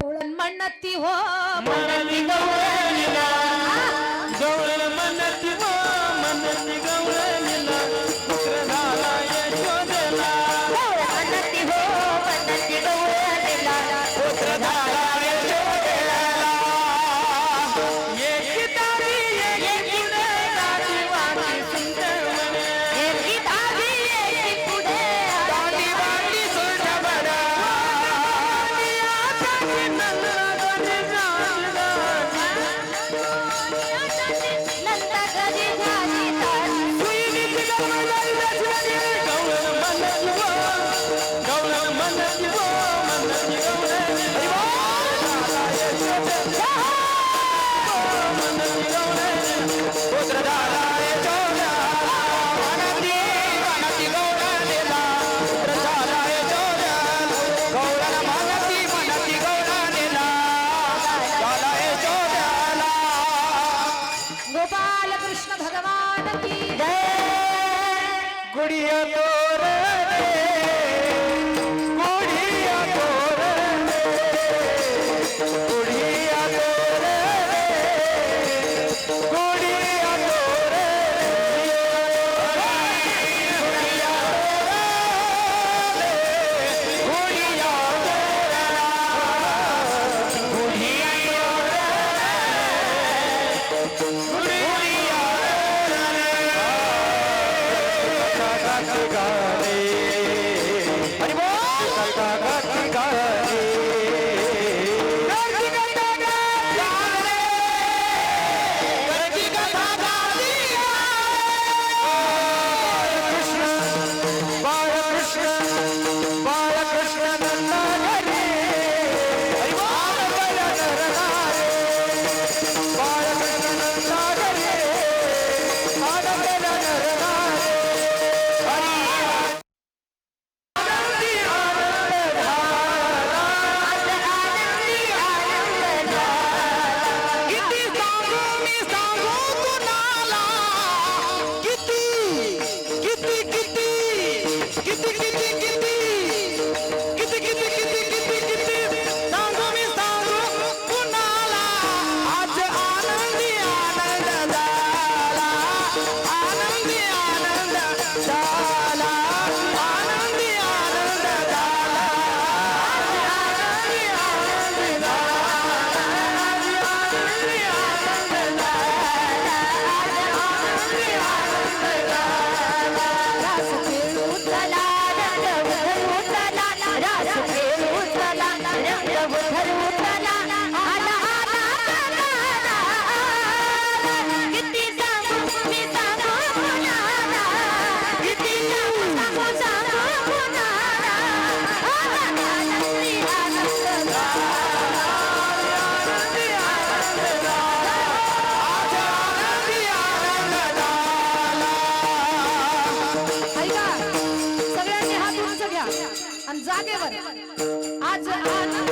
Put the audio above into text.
மண்ணத்திவோ மணலிகோ नंदा घरी झाली तर? গুড়িয়া chegar. आणि जागेवर आज आनंद